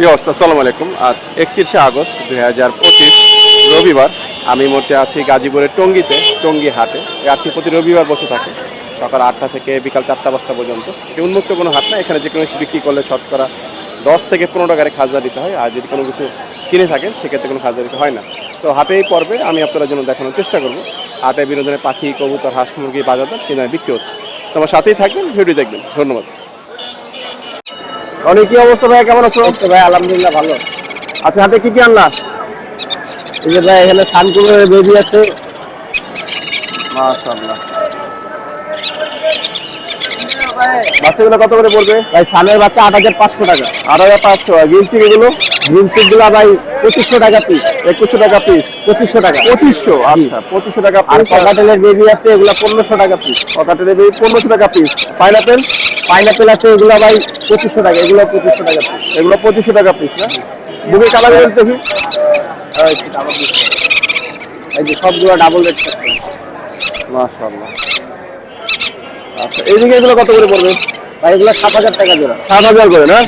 Viewers আসসালামু আলাইকুম। আজ একত্রিশে আগস্ট দুই হাজার পঁচিশ রবিবার। আমি মুহূর্তে আছি গাজীপুরের টঙ্গিতে, টঙ্গি হাটে। এই প্রতি রবিবার বসে থাকে। সকাল আটটা থেকে বিকাল চারটা পাঁচটা পর্যন্ত। এই উন্মুক্ত কোনো হাট না এখানে যে কোনো কিছু বিক্রি করলে শতকরা দশ থেকে পনেরো টাকার খাজনা দিতে হয়। আর যদি কোনো কিছু কিনে থাকেন, সেক্ষেত্রে কোনো খাজনা দিতে হয় না। তো হাটে এই পর্বে আমি আপনাদের জন্য দেখানোর চেষ্টা করব। হাটে বিনোদনের পাখি, কবুতর, হাঁস, মুরগি বাজারদর কিনে বিক্রি হচ্ছে। তো আমার সাথেই থাকবেন ভিডিও দেখবেন। ধন্যবাদ। অনেক কি অবস্থা ভাই? কেমন আছো? ভাই আলহামদুলিল্লাহ ভালো। আচ্ছা হাতে কি কি আনলা? এই যে ভাই এখানে সানকুলের বেবি আছে। মাশাআল্লাহ। বাচ্চাগুলো কত করে পড়বে? ভাই সানের বাচ্চা আট হাজার পাঁচশো টাকা। আট হাজার পাঁচশো। গ্রিন চিক এগুলো? গ্রিন চিকগুলা ভাই পঁচিশশো টাকা পিস একুশশো টাকা পিস পঁচিশশো টাকা। পঁচিশশো? আচ্ছা পঁচিশশো টাকা আর পিস ককাটেলের বেবি আছে এগুলা পনেরোশো টাকা পিস কটাটের এই পনেরোশো টাকা পিস পাইনাপেল পাইনাপেল আছে এগুলা ভাই পঁচিশশো টাকা এগুলো পঁচিশশো টাকা পিস এগুলো পঁচিশশো টাকা পিস না? বুকের কালার বলতে দেখি। এই যে সবগুলো ডাবল রেট মাশাআল্লাহ। আচ্ছা এইদিকে এগুলো কত করে পড়বে? ভাই এগুলো সাত হাজার টাকা জোড়া। সাত হাজার করে না?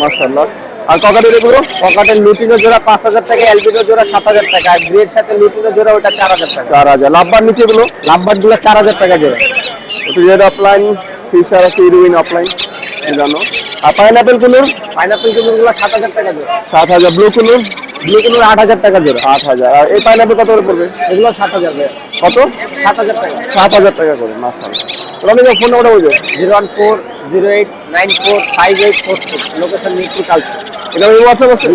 মাশাআল্লাহ। আর ককাটের এগুলো? ককাটের লুটিনো জোড়া পাঁচ হাজার টাকা এলবিনো জোড়া সাত হাজার টাকা আর গ্রের সাথে লুটিনো জোড়া ওটা চার হাজার টাকা। চার হাজার। লাভবার নিচে এগুলো? লাম্বারগুলো চার হাজার টাকা জোড়া। একটু রেড অফলাইন ফিশার আছে ইরুইন অফলাইন জানো? আর পাইনাপেল কুলুর পাইনাপেলগুলো সাত হাজার টাকা জোড়া। সাত হাজার। ব্লু কুলুর ব্লু গুলোর আট হাজার টাকা জোড়া। আট হাজার। আর এই পাইনাপেল কত করে পড়বে? এগুলো সাত হাজার কত? সাত হাজার টাকা। সাত হাজার টাকা করে রনিকা ফোন নাম্বারটা বলছো zero one four zero eight nine four five eight four two. Location Mirpur culture এটা ওই হোয়াটসঅ্যাপ আছে?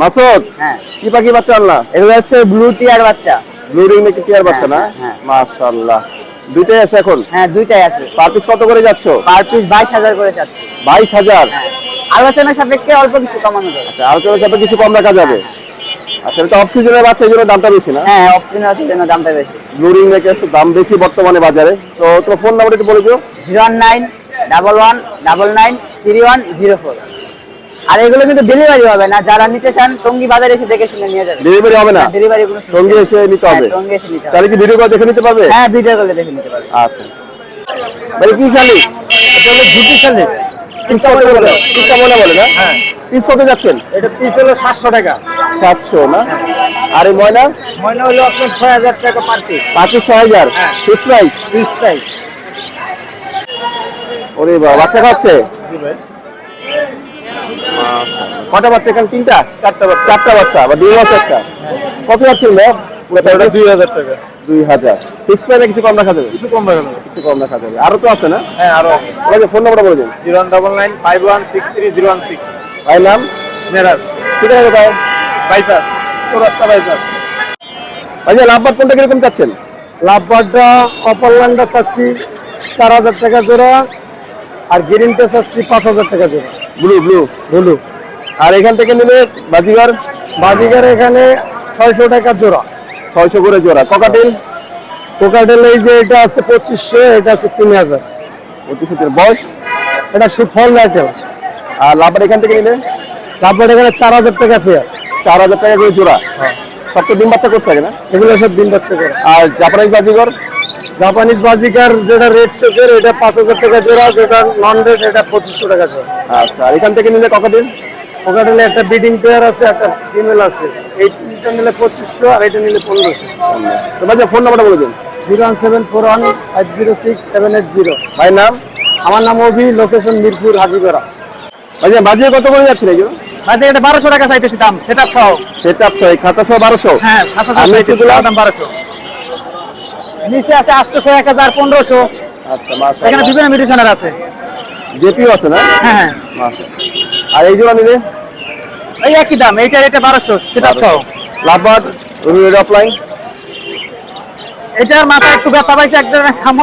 মাসুদ হ্যাঁ। কি পাখি বাচ্চা আনলা? এগুলো হচ্ছে ব্লু টিয়ার বাচ্চা। ব্লু রিং নাকি টিয়ার বাচ্চা না? হ্যাঁ, হ্যাঁ। মাশাআল্লাহ। দুইটাই আছে এখন? হ্যাঁ দুইটাই আছে। পার পিস কত করে যাচ্ছ? পার পিস বাইশ হাজার করে চাচ্ছি বাইশ হাজার? হ্যাঁ। আলোচনার সাপেক্ষে অল্প কিছু কমানো যাবে। আচ্ছা কোনো সাথে কিছু কম রাখা যাবে। আচ্ছা এটা অফ সিজনের বাচ্চা এই জন্য দামটা বেশি না? হ্যাঁ অপশন আছে জন্য দামটা বেশি। ব্লু রিং দাম বেশি বর্তমানে বাজারে। তো তোমার ফোন নাম্বার একটু বলে দিও। Zero nine double one double nine three one zero four. আর এগুলো কিন্তু ডেলিভারি হবে না যারা নিতে চান টঙ্গি বাজারে এসে দেখে শুনে নিয়ে যাবে। ডেলিভারি হবে না? ডেলিভারি কোনো সঙ্গে এসে নিতে হবে। হ্যাঁ, সঙ্গে এসে নিতে হবে তাহলে কি ভিডিও করে দেখে নিতে পারবে? হ্যাঁ ভিডিও কলে দেখে নিতে পারবে। আচ্ছা। ভাই কি শালি এটা হলো ঝুটি চালে বলে? বলে না? হ্যাঁ। পিস কত যাচ্ছেন? এটা পিস হলো সাতশো টাকা। সাতশো না? আর এই ময়না? হলো আপনার ছয় হাজার টাকা পার পিস। পাঁচশো ছয় হাজার? হ্যাঁ। Fix price? Piece price. ওরে বাবা বাচ্চা খাচ্ছে? কটা বাচ্চা এখানে? তিনটা? চারটা বাচ্চা। চারটা বাচ্চা বা দুই বাচ্চা একটা। কত যাচ্ছেন ভাই? দুই হাজার টাকা। দুই হাজার। ফিক্স প্রাইসে কিছু কম রাখা যাবে কিছু কম রাখা যাবে কিছু কম রাখা যাবে আরও তো আছে না? হ্যাঁ আরও আছে। ঠিক আছে ফোন বলে দিন। Zero one double nine five one six three zero one six. ভাই নাম? মেরাজ। ঠিক আছে ভাই। Bypass bypass. ভাই লাভবাদ কোনটা কীরকম চাচ্ছেন? লাভবারটা কপারল্যান্ডটা চাচ্ছি চার হাজার টাকা জোড়া আর গ্রিনটা চাচ্ছি পাঁচ হাজার টাকা জোড়া। Blue blue. হলু আর এখান থেকে নিলে বাজিগার? বাজিগার এখানে ছয়শো টাকা জোড়া। ছয়শো করে জোড়া। ককাটেল কোকাটেল এই যে এটা আছে পঁচিশশো এটা আছে তিন হাজার। পঁচিশশো বয়স? এটা সুফল রাইটেল আর লাভবার এখান থেকে নিলে? লাভবার এখানে চার হাজার টাকা ফেয়ার চার হাজার টাকা করে জোড়া। সব তো ডিম বাচ্চা করতে থাকে না? এগুলো সব দিন বাচ্চা করে। আর জাপানিজ বাজিগর? জাপানিজ বাজিকার যেটা রেড চোখের এটা পাঁচ হাজার টাকা জোড়া যেটা নন রেড এটা পঁচিশশো টাকা জোড়া। আচ্ছা আর এখান থেকে নিলে ককাটেল ওখানে একটা বিডিং পেয়ার আছে একটা ফিমেল আছে। এইটা নিলে পঁচিশশো আর এটা নিলে পনেরোশো। ভাই ফোন নাম্বারটা বলে দিন। Zero one seven four one five zero six seven eight zero. ভাই নাম? আমার নাম অভি লোকেশন মিরপুর হাজিগড়া। ভাই বাজিয়ে কত করে যাচ্ছে নাকি আচ্ছা এটা বারোশো টাকা চাইতেছি দাম সেটা সহ। সেটা ছয় খাতা সহ বারোশো? হ্যাঁ এগুলো- তার দাম বারোশো। নিচে আছে আটশোশো এক হাজার পনেরোশো। আচ্ছা এখানে বিভিন্ন মিউটিশনের আছে। জেপিও আছে না? হ্যাঁ হ্যাঁ। আর এই জোড়া নিলে? এই একই দাম এইটার এটা বারোশো সেটা সহ। Lovebird red opaline? এটার মাথা একটু ব্যথা পাইছে একজন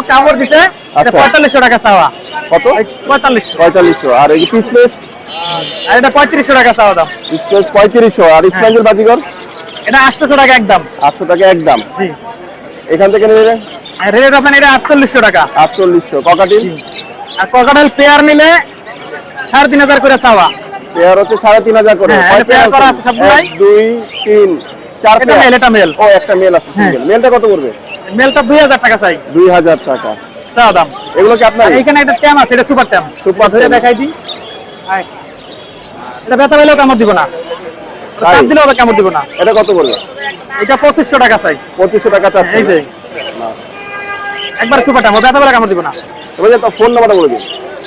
কামড় দিছে এটা আচ্ছা। পঁয়তাল্লিশশো টাকা চাওয়া। কত? পঁয়তাল্লিশশো। পঁয়তাল্লিশশো। আর এই পিসলেস আর এটা পঁয়ত্রিশশো টাকা চাওয়া দাম। পিসলেস পঁয়ত্রিশশো। আর ইসলামের বাজিগর? এটা আটশোশো টাকা একদম। আটশো টাকা একদম। জি। এখান থেকে আর রেড অফেন এটা আটচল্লিশশো টাকা। আটচল্লিশশো। ককাটিল? আর ককাটেল পেয়ার নিলে সাড়ে তিন হাজার করে চাওয়া। পেয়ার হচ্ছে সাড়ে তিন হাজার করে। হ্যাঁ, পেয়ার করা আছে? সবগুলাই? দুই তিন চার এটা মেল এটা মেল ও একটা মেল আছে হ্যাঁ। মেলটা কত পড়বে? মেলটা দুই হাজার টাকা চাই। দুই হাজার টাকা। চাওয়া দাম। এগুলো কি আপনার? আর এইখানে একটা ট্যাম আছে এটা সুপার ট্যাম Super ধরে ট্যাম। দেখাই দিই। এটা ব্যথা পেলেও কামড় দিব না? চাপ দিলেও কামড় দিব না। এটা কত পড়বে? এটা পঁচিশশো টাকা চাই। পঁচিশশো টাকা চাচ্ছে। এই যে। একবার সুপার টাইম ব্যথা পেলে কামড় দিব না। এবার ফোন নাম্বারটা বলে দিন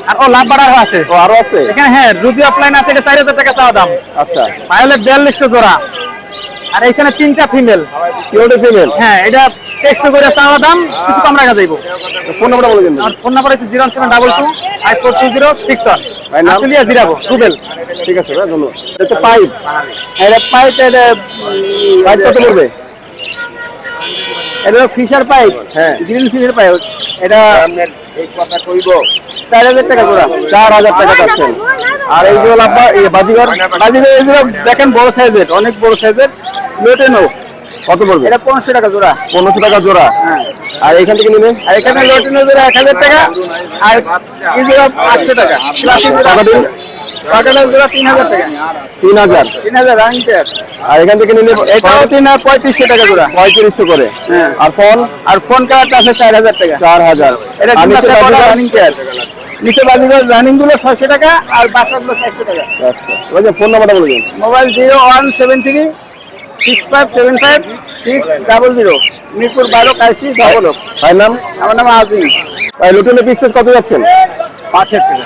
আর ও লাভ বাড়ার আছে। ও আরও আছে? এখানে হ্যাঁ রুজি অফলাইন আছে এটা চার হাজার টাকা চাওয়া দাম। আচ্ছা। ভায়োলেট বিয়াল্লিশশো জোড়া। আর এখানে তিনটা ফিমেল পিওর ফিমেল হ্যাঁ এটা তেইশশো করে চাওয়া দাম কিছু কম রাখা যাইব। ফোন নাম্বারটা বলে দিন। আমার ফোন নাম্বার হচ্ছে zero seven double two five four two zero six one. ভাই নাম? আশুলিয়া জিরাবো টুবেল ঠিক আছে ভাই ধন্যবাদ। এটা পাইপ। এটা পাইপ এটা পাইপ কত পড়বে? এটা ফিশার পাইপ হ্যাঁ। গ্রিন ফিশার পাইপ এটা এই কথা কইব? চার হাজার টাকা জোড়া চার হাজার টাকা চাচ্ছেন আর এই যে লাভবা এই বাজিগর বাজিগার এগুলো দেখেন বড় সাইজের অনেক বড় সাইজের। লোটেনো কত পড়বে? এটা পনেরোশো টাকা জোড়া। পনেরোশো টাকা জোড়া। হ্যাঁ। আর এখান থেকে নিলে আর এখানে লোটেনো জোড়া এক হাজার টাকা। আর এই জোড়া আটশো টাকা। ক্লাসিক জোড়া টাকা দিন। কাটালের জোড়া তিন হাজার টাকা। তিন হাজার। তিন হাজার রানিং আর এখান থেকে নিলে এটাও তিন পঁয়ত্রিশশো টাকা জোড়া পঁয়ত্রিশশো করে। হ্যাঁ। আর ফোন? আর ফোন কার্ডটা আছে চার হাজার টাকা। চার হাজার। এটা? রানিং পেয়ার নিচে বাজিগার রানিংগুলো ছয়শো টাকা আর বাসাগুলো চারশো টাকা। আচ্ছা। ফোন নাম্বারটা বলে দিন। Mobile zero one seven three six five seven five six double zero. Mirpur বারো কাশি ডবল ভাইয়ের নাম? আমার নাম আজিম। ভাই লুটনের পিস কত যাচ্ছেন? পাঁচ হাজার টাকা।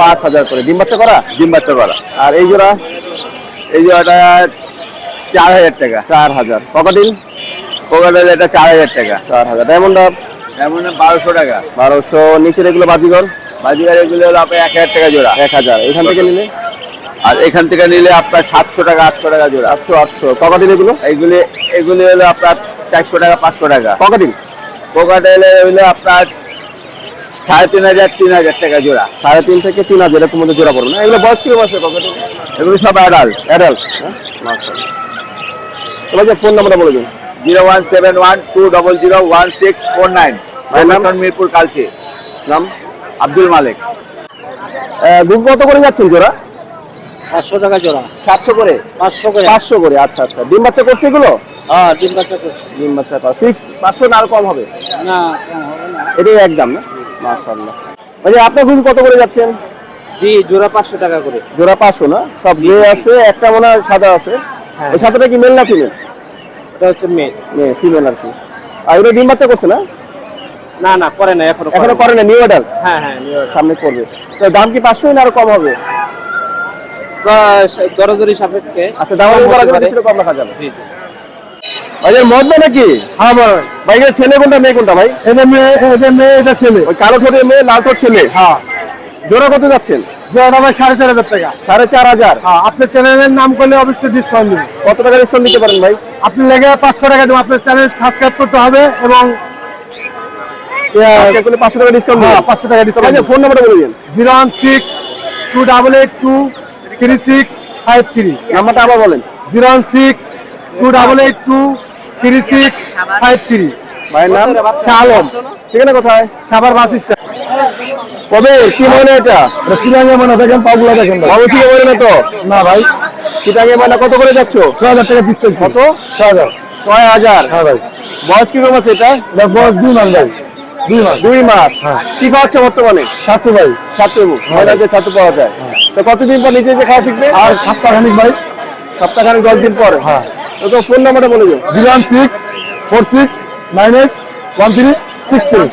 পাঁচ হাজার করে। ডিম বাচ্চা করা? ডিম বাচ্চা করা। আর এই জোড়া? এই জোড়াটা চার হাজার টাকা। চার হাজার। ককাটিল কোকাটেল এটা চার হাজার টাকা। চার হাজার। ডায়মন্ড আপ এমন বারোশো টাকা। বারোশো। নিচের এগুলো বাজিগর? বাজিগার এগুলো হলো আপনার এক হাজার টাকা জোড়া। এক হাজার। এখান থেকে নিলে? আর এখান থেকে নিলে আপনার সাতশো টাকা আটশো টাকা জোড়া। আটশো আটশো। ককাটিল এগুলো? এইগুলি এগুলি হলো আপনার চারশো টাকা পাঁচশো টাকা। ককাটিল কোকাটেল হলো আপনার সাড়ে তিন হাজার তিন হাজার টাকা জোড়া। সাড়ে তিন থেকে তিন হাজার এরকম মধ্যে জোড়া পড়বে না? এগুলো বয়স কীরকম আছে ককাটিল এগুলি সব অ্যাডাল্ট অ্যাডাল্ট এবার যে ফোন নাম্বারটা বলে দিন। Zero one seven one two double zero one six four nine? Mirpur Kalshi. নাম? আব্দুল মালিক। দুধ কত করে যাচ্ছেন জোড়া? পাঁচশো টাকা জোড়া। সাতশো করে? পাঁচশো করে। পাঁচশো করে আচ্ছা আচ্ছা। ডিম বাচ্চা করছে এগুলো? হ্যাঁ ডিম বাচ্চা করছি। ডিম বাচ্চা কর। ফিক্স পাঁচশো না আরও কম হবে? না কম হবে না। এটাই একদম না? মাশাআল্লাহ। ভাই আপনার দুধ কত করে যাচ্ছেন? জি জোড়া পাঁচশো টাকা করে। জোড়া পাঁচশো না? সব গ্রে আছে একটা মনে হয় সাদা আছে। হ্যাঁ। ওই সাদাটা কি মেল না ফিমেল এটা হচ্ছে মেয়ে। ফিমেল আর কি। আর ওটা ডিম বাচ্চা করছে না? না না করে না এখনও এখনও করে না নিউ অর্ডার হ্যাঁ হ্যাঁ নিয়ে আসো। সামনে করবে। তো দাম কি পাঁচশো না আরও কম হবে? দরদরি সাপেক্ষে। আচ্ছা দাম করা যাবে। কিছুটা কম রাখা যাবে। জি জি। ভাইয়ের নাকি? হ্যাঁ ভাই ভাই ছেলে কোনটা মেয়ে কোনটা ভাই? এটা মেয়ে এটা মেয়ে এটা ছেলে। ওই কালো ঠোঁটের মেয়ে লাল ঠোঁট ছেলে? হ্যাঁ। জোড়া কত যাচ্ছেন? জোড়া ভাই সাড়ে চার হাজার টাকা। সাড়ে চার হাজার। হ্যাঁ আপনার চ্যানেলের নাম করলে অবশ্যই ডিসকাউন্ট দেবেন। কত টাকা ডিসকাউন্ট দিতে পারেন ভাই? আপনি লেগে পাঁচশো টাকা দেবো আপনার চ্যানেল সাবস্ক্রাইব করতে হবে এবং পাঁচশো টাকা ডিসকাউন্ট হ্যাঁ, 500 টাকা discount ফোন নাম্বারটা বলে দিন। Zero one six two double eight two three six five three. নাম্বারটা আবার বলেন। Zero one six two double eight two three six five three. ভাইয়ের নাম শাহ আলম ঠিকানা কোথায়? Savar bus stand. কবে? কি মনে এটা? চিরাঙ্গে মনে দেখেন পাগুলা দেখেন অবশ্যই মনে না তো? না ভাই। চিটাঙ্গে মানে কত করে যাচ্ছ? ছয় হাজার টাকা দিচ্ছে কত? ছয় হাজার। ছয় হাজার? হ্যাঁ ভাই। বয়স কীরকম আছে এটা? বয়স দুই মাস ভাই। দুই মাস। দুই মাস। হ্যাঁ। কি খাওয়াচ্ছে বর্তমানে? সাতু ভাই। ছাত্র মহিলাকে ছাত্র পাওয়া যায়। তো কতদিন পর নিজে খাওয়া শিখবে? আর সাতটা খানিক ভাই। সপ্তাহখানেক দশ দিন পর? হ্যাঁ। তো ফোন নাম্বারটা বলে দিও zero one six four six nine eight one three. Six three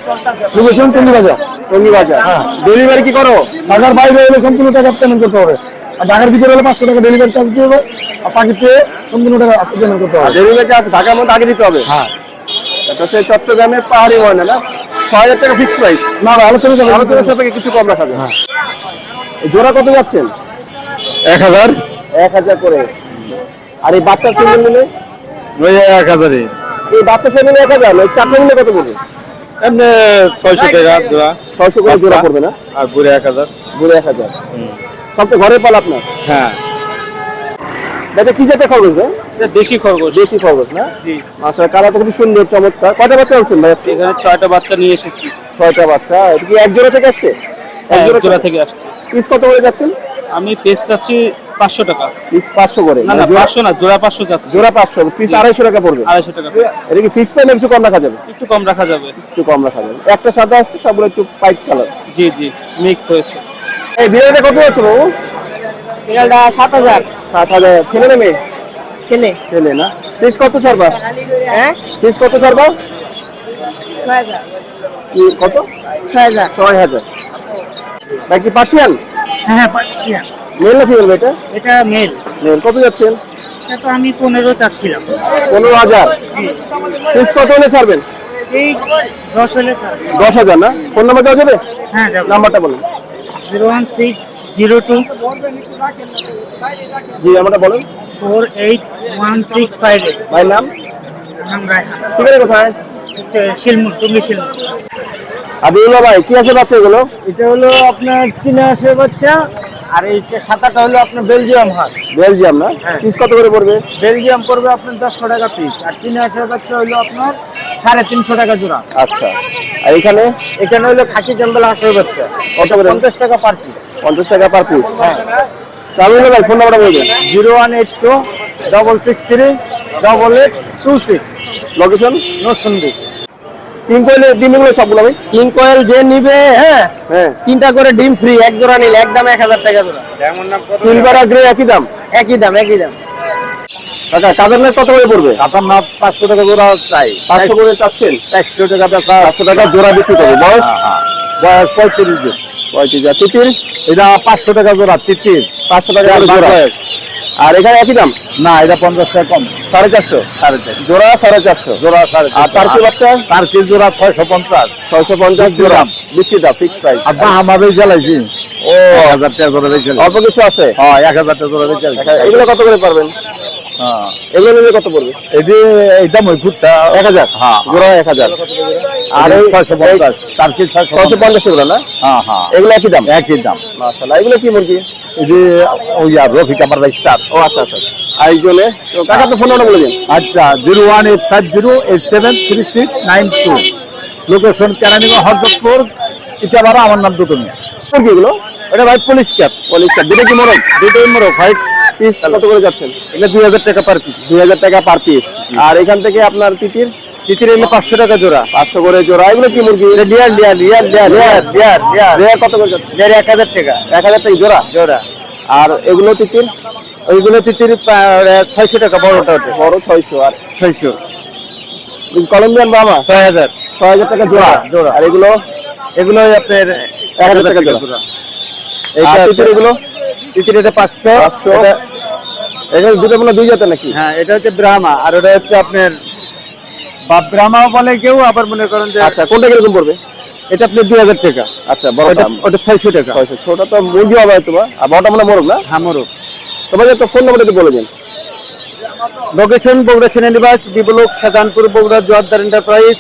location Tongi Bazar. Tongi বাজার হ্যাঁ। ডেলিভারি কি করো? ঢাকার বাইরে হলে সম্পূর্ণ টাকা পেমেন্ট করতে হবে। আর ঢাকার ভিতরে হলে পাঁচশো টাকা ডেলিভারি চার্জ দিতে হবে। আর পাখিতে সম্পূর্ণ টাকা পেমেন্ট করতে হবে। ডেলিভারি চার্জ ঢাকার মধ্যে আগে দিতে হবে? হ্যাঁ। তো সেই চট্টগ্রামের পাহাড়ি ময়না না? ছয় হাজার টাকা ফিক্স প্রাইস না আলোচনা যাবে আলোচনার সাপেক্ষে কিছু কম রাখা যাবে হ্যাঁ। এই জোড়া কত যাচ্ছেন? এক হাজার। এক হাজার করে। আর এই বাচ্চার সঙ্গে মিলে? ওই এক হাজারই। এই বাচ্চার সঙ্গে মিলে এক হাজার ওই চারটে মিলে কত পড়বে এমনি ছয়শো টাকা দেওয়া ছয়শো করে জোড়া পড়বে না? আর পুরো এক হাজার। বুড়ে এক হাজার। সব তো ঘরে পাল আপনার? হ্যাঁ। কি জাতের ভাই? দেশি খরগোশ। দেশি খরচ না? জি। আচ্ছা কালার তো খুবই সুন্দর চমৎকার। কয়টা বাচ্চা আনছেন ভাই এখানে ছয়টা বাচ্চা নিয়ে এসেছি। ছয়টা বাচ্চা। এটা কি এক জোড়া থেকে আসছে? এক এক জোড়া জোড়া থেকে আসছে। পিস কত করে যাচ্ছেন? আমি পেস চাচ্ছি পাঁচশো টাকা। পিস পাঁচশো করে। না না জোড়া- পাঁচশো না জোড়া পাঁচশো যাচ্ছে। জোড়া পাঁচশো পিস আড়াইশো টাকা পড়বে। আড়াইশো টাকা। এটা কি ফিক্স পেলে কিছু কম রাখা যাবে? একটু কম রাখা যাবে। একটু কম রাখা যাবে। একটা সাদা আসছে সবগুলো একটু পাইট কালার জি জি মিক্স হয়েছে। এই বিরিয়ানিটা কত আছে বাবু? বিড়ালটা সাত হাজার। সাত হাজার। ছেলে না মেয়ে? ছেলে। ছেলে না। ফিস কত ছাড়বা? হ্যাঁ? ফিস কত ছাড়বা? কত? ছয় হাজার। ছয় হাজার। ভাই কি পার্সিয়ান? হ্যাঁ পাচ্ছি মেল না ফিমেল এটা? এটা মেল। মেল। কত যাচ্ছেন? এটা তো আমি পনেরো চাচ্ছিলাম। পনেরো হাজার। ফিস কত হলে ছাড়বেন? এই দশ হলে দশ হাজার না? ফোন নাম্বার দেওয়া যাবে? হ্যাঁ নাম্বারটা বলুন। Zero one six zero two জি নাম্বারটা বলুন। Four eight one six five eight. ভাইয়ের নাম? নাম রায়হান। ঠিক আছে কোথায় শিলমুর টুঙ্গি শিলমুর। আদিউল্লাহ ভাই কি আছে বাচ্চা এগুলো এটা হলো আপনার চীনা আসে বাচ্চা আর এই সাতাটা হলো আপনার বেলজিয়াম হাঁস বেলজিয়াম না? হ্যাঁ। পিস কত করে পড়বে? বেলজিয়াম পড়বে আপনার দেড়শো টাকা পিস আর চীনা আসে বাচ্চা হলো আপনার সাড়ে তিনশো টাকা জোড়া। আচ্ছা। আর এখানে? এখানে হলো খাকি ক্যাম্বেল হাঁসের বাচ্চা। কত করে? পঞ্চাশ টাকা পার পিস পঞ্চাশ টাকা পার পিস হ্যাঁ। আদিউল্লাহ ভাই ফোন নাম্বারটা বলবেন zero one eight two double six three double eight two six location Narsingdi. কোয়েলের ডিমগুলো সবগুলো ভাই? কিং কোয়েল যে নিবে হ্যাঁ? হ্যাঁ। তিনটা করে ডিম ফ্রি এক জোড়া নিলে একদম এক হাজার টাকা জোড়া। সিলভার আর গ্রে একই দাম? একই দাম একই দাম। কাদের কত করে পড়বে? পাঁচশো টাকা জোড়া চাই। পাঁচশো করে চাচ্ছেন? চারশো টাকা পাঁচশো টাকা জোড়া বিক্রি করবে। বয়স? বয়স পঁয়ত্রিশ পঁয়ত্রিশ আর তিতির? এটা পাঁচশো টাকা জোড়া তিতির। পাঁচশো টাকা জোড়া। আর এখানে একই দাম? না এটা পঞ্চাশ টাকা কম। সাড়ে চারশো? সাড়ে চারশো। জোড়া সাড়ে চারশো? জোড়া সাড়ে আর তার কি বাচ্চা? তার কি জোড়া ছয়শো পঞ্চাশ? ছয়শো পঞ্চাশ জোড়া। বিক্রি দাম ফিক্স প্রাইস আমাদের জ্বালাইছি। ও। এক হাজার টাকা জোড়া বেচে অল্প কিছু আছে? হ্যাঁ এক হাজার টাকা জোড়া বেচে এগুলো কত করে পারবেন? হ্যাঁ। এগুলো নিলে কত পড়বে? এটি এইটা মই ফুটছা এক হাজার? হ্যাঁ। জোড়া এক হাজার। আর এই এই ছয়শো পঞ্চাশ। তার কি ছয়শো ছয়শো পঞ্চাশ এগুলো না? হ্যাঁ হ্যাঁ। এগুলো একই দাম? একই দাম। মাশাআল্লাহ। এগুলো কি মুরগি? এটি ওই আর রফিক আমার স্টার। ও আচ্ছা আচ্ছা আর কাকা তো ফোন নাম্বার বলে দিন। আচ্ছা zero one eight five zero eight seven three six nine two. Location Keraniganj Haradpur এটা আমার নাম দুটো মিয়া এটা ভাই পুলিশ ক্যাপ পলিশ কাপ দুটো কি মোরগ? দুটোই মোড়ক হোয়াইট পিস কত করে যাচ্ছেন? এটা দুই হাজার টাকা পার পিস দুই হাজার টাকা পার পিস আর এখান থেকে আপনার তিতির? তিতির এলে পাঁচশো টাকা জোড়া। পাঁচশো করে জোড়া। এগুলো কি মুরগি? এটা লিয়ার লিয়ার লিয়ার লিয়ার লিয়ার লিয়ার রেয়া কত করে যাচ্ছে? লিয়ার এক হাজার টাকা। এক হাজার টাকা জোড়া? জোড়া। আর এগুলো তিতির? ওইগুলো তিতির ছয়শো টাকা বড়টা ওটা বড় ছয়শো আর ছয়শো। কলম্বিয়ান বাবা? ছয় হাজার। ছয় হাজার টাকা জোড়া। জোড়া। আর এগুলো? এগুলো আপনার এক হাজার টাকা জোড়া। তিতির এটা এটা- দুটো মানে দুই জাতের নাকি? হ্যাঁ এটা হচ্ছে ব্রাহ্মা আর ওটা হচ্ছে আপনার বা ব্রাহ্মাও বলে কেউ আবার মনে করেন যে আচ্ছা কোনটা কীরকম পড়বে? এটা দুই হাজার টাকা। আচ্ছা ওটা ছয়শো টাকা। ছয়শো। ছোট তো মুরগি হবে হয়তো আর বড়টা মানে মোরগ না? হামরও তোমাদের তো ফোন নাম্বারটা বলে দিন। Location Bogura সেনানিবাস B block Shahjahanpur Bogura Joardar enterprise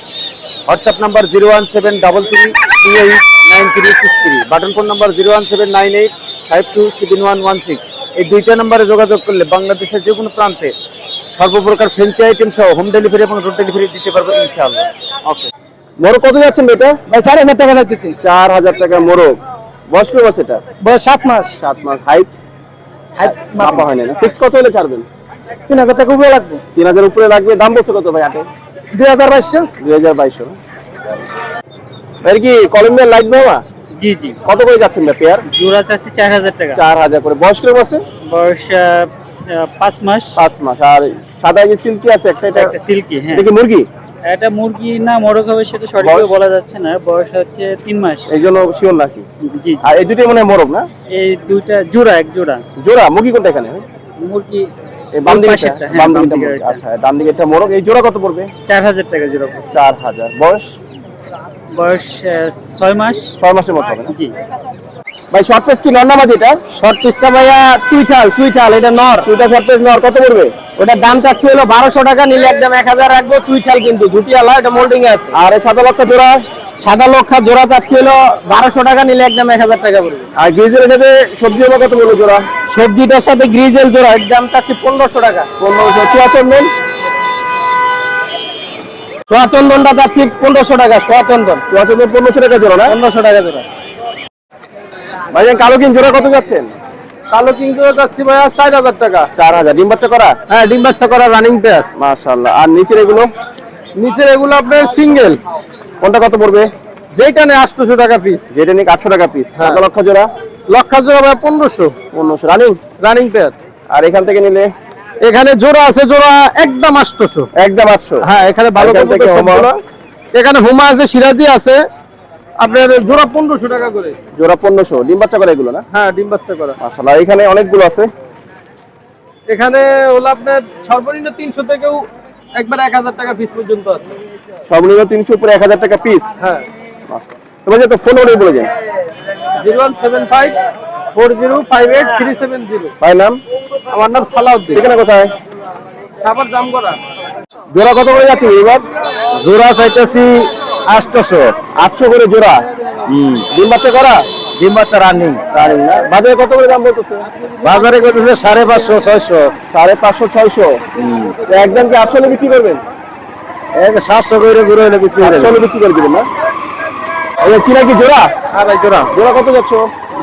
WhatsApp number zero one seven double three two eight nine three six three. Button phone number zero one seven nine eight five two seven one one six. এই দুইটা নাম্বারে যোগাযোগ করলে বাংলাদেশের যে কোনো প্রান্তে সর্বপ্রকার ফেন্সি আইটেম সহ হোম ডেলিভারি এবং রোড ডেলিভারি দিতে পারব ইনশাআল্লাহ। ওকে মোরগ কত যাচ্ছেন এটা? ভাই সাড়ে হাজার টাকা লাগতেছে চার হাজার টাকা মোরগ। বয়স কি মাস এটা? বয়স সাত মাস। সাত মাস। হাইট হাইট মাপা হয় না। ফিক্স কত হলে ছাড়বেন? তিন হাজার টাকা উপরে লাগবে। তিন হাজার উপরে লাগবে। দাম বলছে কত ভাই আটে দুই হাজার বাইশশো। দুই হাজার বাইশশো। এর কি কলম্বিয়ার লাইট বাবা জি জি। কত করে যাচ্ছেন ভাই পেয়ার জোড়া চাষি চার হাজার টাকা। চার হাজার করে। বয়স কীরকম আছে? বয়স পাঁচ মাস। পাঁচ মাস। আর সাদা যে সিল্কি আছে? একটা এটা একটা সিল্কি হ্যাঁ। কি মুরগি? এটা মুরগি না মোরগ হবে সেটা সঠিকভাবে বলা যাচ্ছে না। বয়স হচ্ছে তিন মাস। এই জন্য শিওর নাকি? জি আর এই দুটোই মনে হয় মোরগ না? এই দুইটা জোড়া এক জোড়া। জোড়া? মুরগি কোনটা এখানে? মুরগি বাম দিকে হ্যাঁ, বাম দিকে আচ্ছা ডান দিকে একটা মোরগ। এই জোড়া কত পড়বে? চার হাজার টাকা জোড়া চার হাজার। বয়স? বয়স ছয় মাস। ছয় মাসের মতো হবে জি। ভাই শর্ট পেস কি? নর না এটা? শর্ট পিসটা ভাইয়া চুইঠাল চুইঠাল এটা নর। দুইটা শর্ট পেস নর কত পড়বে? ওটার দাম চাচ্ছি হলো বারোশো টাকা নিলে একদম এক হাজার রাখব। চুইঠাল কিন্তু ঝুটিয়ালা এটা মোল্ডিং আছে। আর সাদা লক্ষ জোড়া? সাদা লক্ষা জোড়া চাচ্ছি হলো বারোশো টাকা নিলে একদম এক হাজার টাকা পড়বে। আর গ্রিজের সাথে সবজি জমা কত পড়বে জোড়া? সবজিটার সাথে গ্রিজেল জোড়া এর দাম চাচ্ছি পনেরোশো টাকা। পনেরোশো চুয়াচন্দন সোয়াচন্দনটা চাচ্ছি পনেরোশো টাকা সোয়াচন্দন। চুয়াচন্দন পনেরোশো টাকা জোড়া না? পনেরোশো টাকা জোড়া। ভাই কালো কিন জোড়া কত যাচ্ছেন? কালো কিন্তু চাচ্ছি ভাইয়া চার হাজার টাকা। চার হাজার। ডিম বাচ্চা করা? হ্যাঁ ডিম বাচ্চা করা রানিং পেয়ার মাশাল্লাহ আর নিচের এগুলো? নিচের এগুলো আপনার সিঙ্গেল কোনটা কত পড়বে? যেটা নিয়ে আসতেছে টাকা পিস যেটা নিয়ে আটশো টাকা পিস হ্যাঁ। লক্ষ জোড়া? লক্ষা জোড়া ভাই পনেরোশো। পনেরোশো। রানিং রানিং পেয়ার আর এখান থেকে নিলে? এখানে জোড়া আছে জোড়া একদম আটশোশো একদম আটশো হ্যাঁ এখানে ভালো এখান হুমা? আছে সিরাজি আছে। আপনার জোড়া পনেরোশো টাকা করে। জোড়া পনেরোশো। ডিম বাচ্চা করে এগুলো না? হ্যাঁ ডিম বাচ্চা করা। মাসাল্লাহ এখানে অনেকগুলো আছে। এখানে হলো আপনার সর্বনিম্ন তিনশো থেকেও একবার এক হাজার টাকা পিস পর্যন্ত আছে। সর্বনিম্ন তিনশো উপরে এক হাজার টাকা পিস হ্যাঁ। তোমার তো ফোন ওরে বলে যান zero one seven five four zero five eight three seven zero. ভাই নাম? আমার নাম সালাউদ্দিন। ঠিকানা কোথায়? খাবার দাম করা জোড়া কত করে যাচ্ছে এবার? জোড়া চাইতেছি আটশোশো আটশো করে জোড়া? ডিম বাচ্চা করা? ডিম বাচ্চা রানিং। রানিং না? বাজারে কত করে দাম বলতেছে? বাজারে করতেছে সাড়ে পাঁচশো ছয়শো। সাড়ে পাঁচশো ছয়শো? একদম কি আটশো বিক্রি করবেন? সাতশো করে জোড়া হলে বিক্রি করে বিক্রি করে দিবেন না? এই চিনা কি জোড়া? হ্যাঁ ভাই জোড়া। জোড়া কত যাচ্ছ?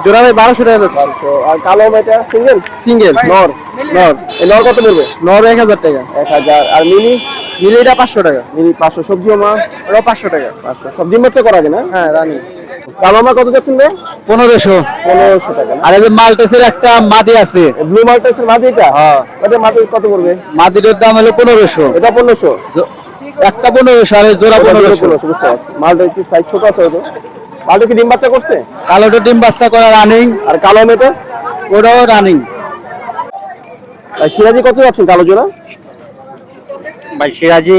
জোড়া ভাই বারোশো টাকা যাচ্ছে। আর কালো মেটা সিঙ্গেল? সিঙ্গেল নর নর। এই নর কত পড়বে? নর এক হাজার টাকা। এক হাজার। আর মিনি মিলিটা পাঁচশো টাকা। মিনি পাঁচশো। সবজি মা ওটা পাঁচশো টাকা। পাঁচশো। সব ডিম বাচ্চা করা যায় না? হ্যাঁ রানি। কালো মা কত যাচ্ছেন রে পনেরোশো। পনেরোশো টাকা আর এই যে মাল্টেসের একটা মাদি আছে। ব্লু মাল্টাসের মাদি এটা হ্যাঁ। ওটা মাদি কত পড়বে? মাদিটার দাম হলো পনেরোশো। এটা পনেরোশো? একটা পনেরোশো আর জোড়া পনেরোশো। পনেরোশো বুঝতে পারছি। মালটা একটু সাইজ ছোট আছে হয়তো। মালটা কি ডিম বাচ্চা করছে? কালোটা ডিম বাচ্চা করা রানিং আর কালো মেয়েটা? ওটাও রানিং আর সিরাজি কত যাচ্ছেন কালো জোড়া? ভাই সিরাজি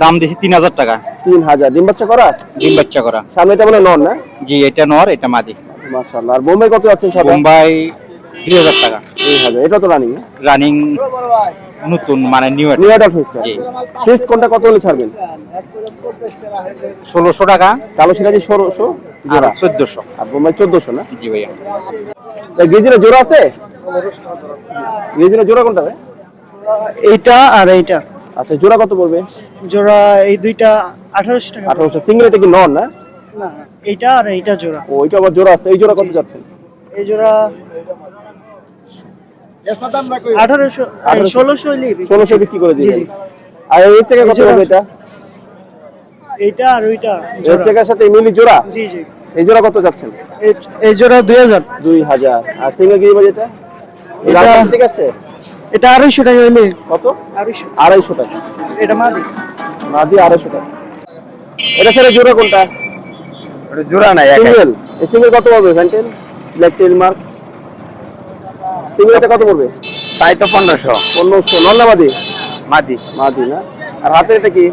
দাম দিছি তিন হাজার টাকা। তিন হাজার। ডিম বাচ্চা করা? ডিম বাচ্চা করা। সামনে এটা মানে নর না? জি এটা নর এটা মাদি। মাশাআল্লাহ। আর বোম্বাই কত যাচ্ছেন সাদা? বোম্বাই দুই হাজার টাকা। দুই হাজার। এটা তো রানিং রানিং নতুন মানে নিউ নিউ অর্ডার ফিস জি। ফিস কোনটা কত হলে ছাড়বেন? ষোলোশো টাকা। কালো সিরাজি ষোলোশো আর জোড়া। চোদ্দশো। আর বোম্বাই চোদ্দশো না? জি ভাইয়া। গেজিরা জোড়া আছে? গেজিরা জোড়া কোনটা এইটা আর এইটা। আচ্ছা জোড়া কত পড়বে? জোড়া এই দুইটা আঠারোশো টাকা আঠারোশো। সিঙ্গেল এটা কি নন না? না এইটা আর এইটা জোড়া। ও ওইটা আবার জোড়া আছে। এই জোড়া কত যাচ্ছেন এই জোড়া আঠারোশো আঠারোশো। ষোলোশো ষোলোশো বিক্রি করে জি, আর এর থেকে কত জোড়া এটা? এইটা আর ওইটা এর থেকে সাথে মিলি জোড়া জি জি। এই জোড়া কত যাচ্ছেন? এই- এই জোড়া দুই হাজার। দুই হাজার। আর সিঙ্গেল কি বাজে এটা এটা- ঠিক আছে? এটা আড়াইশো টাকা হইলে। কত? আড়াইশো। আড়াইশো টাকা। এটা মাদি। আড়াইশো টাকা। এটা ছেড়ে জোড়া কোনটা? জোড়া নাই সিঙ্গেল। এই সিঙ্গেল কত fantail black tail mark single এটা কত পড়বে? তাই তো পনেরোশো। পনেরোশো নন্দাবাদি মাদি? মাদি। না। আর হাতে এটা কি?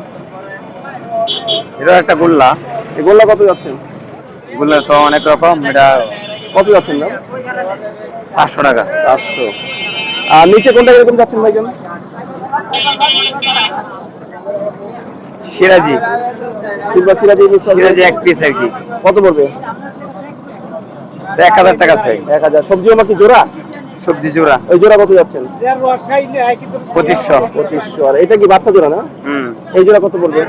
এটা একটা গোল্লা। এগুলো কত যাচ্ছেন গোল্লা তো অনেক রকম এটা কত যাচ্ছেন না চারশো টাকা। চারশো। আর নিচে কোনটা এরকম যাচ্ছেন ভাইজান? সিরাজি। সিলভার সিরাজি সিরাজি। এক পিস আর কি। কত পড়বে? এক হাজার টাকা চাই। এক হাজার। সবজি আমার কি জোড়া? সবজি জোড়া ওই জোড়া কত যাচ্ছেন? পঁচিশশো। পঁচিশশো। আর এটা কি বাচ্চা জোড়া না? হুম। এই জোড়া কত পড়বে?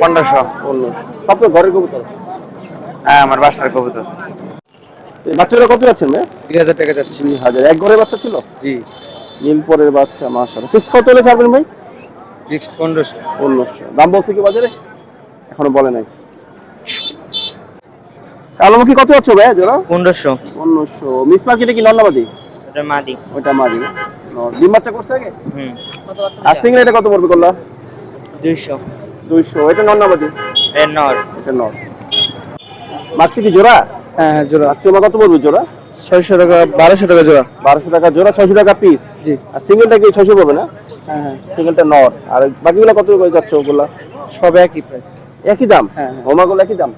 পনেরোশো। পনেরোশো। সব তো ঘরের কবুতর? হ্যাঁ আমার বাসার কবুতর। এই বাচ্চাগুলো কত যাচ্ছেন ভাই? দুই হাজার টাকা যাচ্ছে। তিন হাজার। এক ঘরের বাচ্চা ছিল? জি। নীলপরের বাচ্চা মাসাল ফিক্স কত হলে ছাড়বেন ভাই? ফিক্স পনেরোশো। পনেরোশো। দাম বলছে কি বাজারে? এখনও বলে নাই। কালোমুখী কত হচ্ছে ভাই জোড়া? পনেরোশো। পনেরোশো। মিস মার্কেটে কি নন্নাবাদি এটা মাদি। না ন- ডিম বাচ্চা করছে আগে? হুম। আর সিঙ্গেল এটা কত পড়বে করলা দুইশো। দুইশো। এটা নন্নাবাদি এর নর। এটা মাক্সি কি জোড়া? হ্যাঁ হ্যাঁ জোড়া। মাক্সি কত পড়বে জোড়া? ছয়শো টাকা বারোশো টাকা জোড়া। বারোশো টাকা জোড়া ছয়শো টাকা পিস জি। আর সিঙ্গেলটা কি ছয়শো পড়বে না? হ্যাঁ হ্যাঁ। সিঙ্গেলটা নট আর বাকিগুলো কত করে যাচ্ছে ওগুলা? সব একই প্রাইস একই দাম? হ্যাঁ, হ্যাঁ। হোমাগুলো একই দাম?